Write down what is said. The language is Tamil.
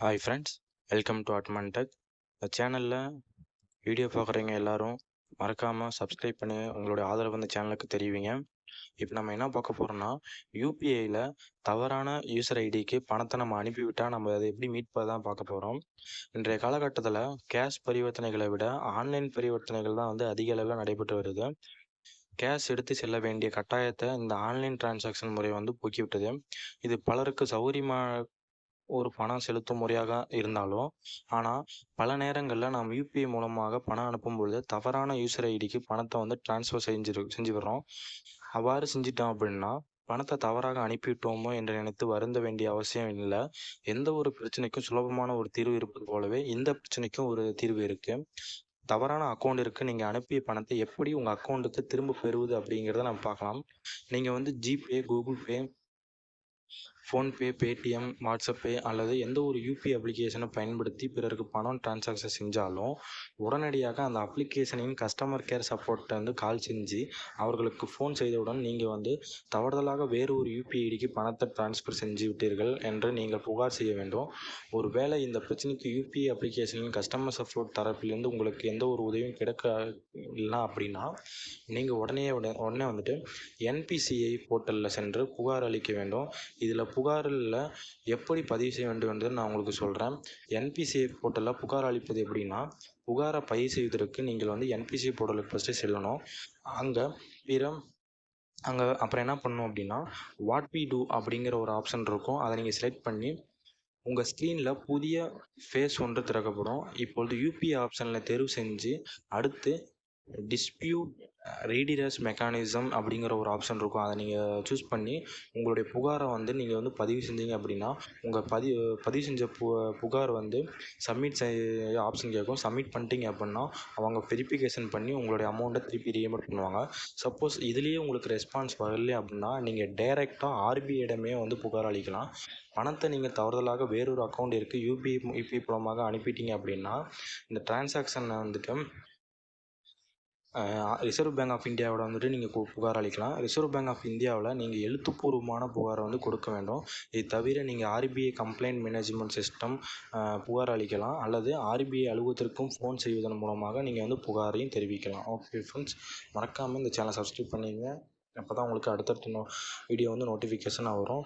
Hi friends welcome to Atman tech இந்த சேனலில் வீடியோ பார்க்குறவங்க எல்லாரும் மறக்காமல் சப்ஸ்கிரைப் பண்ணி உங்களுடைய ஆதரவு அந்த சேனலுக்கு தெரிவிங்க. இப்போ நம்ம என்ன பார்க்க போகிறோம்னா யூபிஐயில் தவறான யூசர் ஐடிக்கு பணத்தை நம்ம அனுப்பிவிட்டால் நம்ம அதை எப்படி மீட்பது தான் பார்க்க போகிறோம் இன்றைய காலகட்டத்தில் கேஷ் பரிவர்த்தனைகளை விட ஆன்லைன் பரிவர்த்தனைகள் தான் வந்து அதிக அளவில் நடைபெற்று வருது. கேஷ் எடுத்து செல்ல வேண்டிய கட்டாயத்தை இந்த ஆன்லைன் டிரான்சாக்ஷன் முறை வந்து போக்கிவிட்டது. இது பலருக்கு சௌகரியமாக ஒரு பணம் செலுத்தும் முறையாக இருந்தாலும் ஆனால் பல நேரங்களில் நாம் யூபிஐ மூலமாக பணம் அனுப்பும் பொழுது தவறான யூசர் ஐடிக்கு பணத்தை வந்து ட்ரான்ஸ்ஃபர் செஞ்சு செஞ்சு வர்றோம் அவ்வாறு செஞ்சிட்டோம் அப்படின்னா பணத்தை தவறாக அனுப்பிவிட்டோமோ என்று நினைத்து வருந்த வேண்டிய அவசியம் இல்லை. எந்த ஒரு பிரச்சனைக்கும் சுலபமான ஒரு தீர்வு இருப்பது போலவே இந்த பிரச்சனைக்கும் ஒரு தீர்வு இருக்குது தவறான அக்கௌண்ட்டிற்கு நீங்கள் அனுப்பிய பணத்தை எப்படி உங்கள் அக்கௌண்ட்டுக்கு திரும்ப பெறுவது அப்படிங்கிறத நம்ம பார்க்கலாம். நீங்கள் வந்து GPay Google Pay PhonePe Paytm WhatsApp Pay அல்லது எந்த ஒரு யூபி அப்ளிகேஷனை பயன்படுத்தி பிறருக்கு பணம் டிரான்சாக்ஷன் செஞ்சாலும் உடனடியாக அந்த அப்ளிகேஷனின் கஸ்டமர் கேர் சப்போர்ட்டை வந்து கால் செஞ்சு அவர்களுக்கு ஃபோன் செய்தவுடன் நீங்கள் வந்து தவறுதலாக வேறு ஒரு யூபி ஐடிக்கு பணத்தை ட்ரான்ஸ்ஃபர் செஞ்சு விட்டீர்கள் என்று நீங்கள் புகார் செய்ய வேண்டும். ஒருவேளை இந்த பிரச்சனைக்கு யூபிஐ அப்ளிகேஷனின் கஸ்டமர் சப்போர்ட் தரப்பிலிருந்து உங்களுக்கு எந்த ஒரு உதவியும் கிடைக்க இல்லை அப்படின்னா நீங்கள் உடனே உடனே உடனே வந்துட்டு என்பிசிஐ போர்ட்டலில் சென்று புகார் அளிக்க வேண்டும். இதில் புகாரில் எப்படி பதிவு செய்ய வேண்டும் என்று நான் உங்களுக்கு சொல்கிறேன் என்பிசிஐ போர்ட்டலில் புகார் அளிப்பது எப்படின்னா புகாரை பதிவு செய்வதற்கு நீங்கள் வந்து என்பிசிஐ போர்ட்டலுக்கு ஃபஸ்ட்டு செல்லணும். அங்கே பிற அங்கே அப்புறம் என்ன பண்ணணும் அப்படின்னா வாட் வி டூ அப்படிங்கிற ஒரு ஆப்ஷன் இருக்கும். அதை நீங்கள் செலக்ட் பண்ணி உங்கள் ஸ்க்ரீனில் புதிய ஃபேஸ் ஒன்று திறக்கப்படும். இப்பொழுது யூபிஐ ஆப்ஷனில் தேர்வு செஞ்சு அடுத்து டிஸ்பியூட் ரீடிரஸ் மெக்கானிசம் அப்படிங்கிற ஒரு ஆப்ஷன் இருக்கும். அதை நீங்கள் சூஸ் பண்ணி உங்களுடைய புகாரை வந்து நீங்கள் வந்து பதிவு செஞ்சீங்க அப்படின்னா உங்கள் பதிவு பதிவு செஞ்ச பு புகார் வந்து சப்மிட் செய்ய ஆப்ஷன் கேட்கும் சப்மிட் பண்ணிட்டீங்க அப்படின்னா அவங்க வெரிஃபிகேஷன் பண்ணி உங்களுடைய அமௌண்ட்டை திருப்பி ரீஎமட் பண்ணுவாங்க. சப்போஸ் இதுலேயே உங்களுக்கு ரெஸ்பான்ஸ் வரல அப்படின்னா நீங்கள் டைரெக்டாக ஆர்பிஐடமே வந்து புகார் அளிக்கலாம். பணத்தை நீங்கள் தவறுதலாக வேறொரு அக்கௌண்ட் இருக்குது யூபிஐ யூபிஐ மூலமாக அனுப்பிட்டீங்க அப்படின்னா இந்த டிரான்சாக்ஷனை வந்துட்டு ரிசர்வ் பேங்க் ஆஃப் இந்தியாவோட வந்துட்டு நீங்கள் கு புகார் அளிக்கலாம். ரிசர்வ் பேங்க் ஆஃப் இந்தியாவில் நீங்கள் எழுத்துப்பூர்வமான புகாரை வந்து கொடுக்க வேண்டும். இது தவிர நீங்கள் ஆர்பிஐ கம்ப்ளைண்ட் மேனேஜ்மெண்ட் சிஸ்டம் புகார் அளிக்கலாம். அல்லது ஆர்பிஐ அலுவலகத்திற்கும் ஃபோன் செய்வதன் மூலமாக நீங்கள் வந்து புகாரையும் தெரிவிக்கலாம். ஓகே ஃப்ரெண்ட்ஸ் மறக்காமல் இந்த சேனலை சப்ஸ்கிரைப் பண்ணிங்க அப்போ தான் உங்களுக்கு அடுத்தடுத்த நோ வீடியோ வந்து நோட்டிஃபிகேஷனாக வரும்.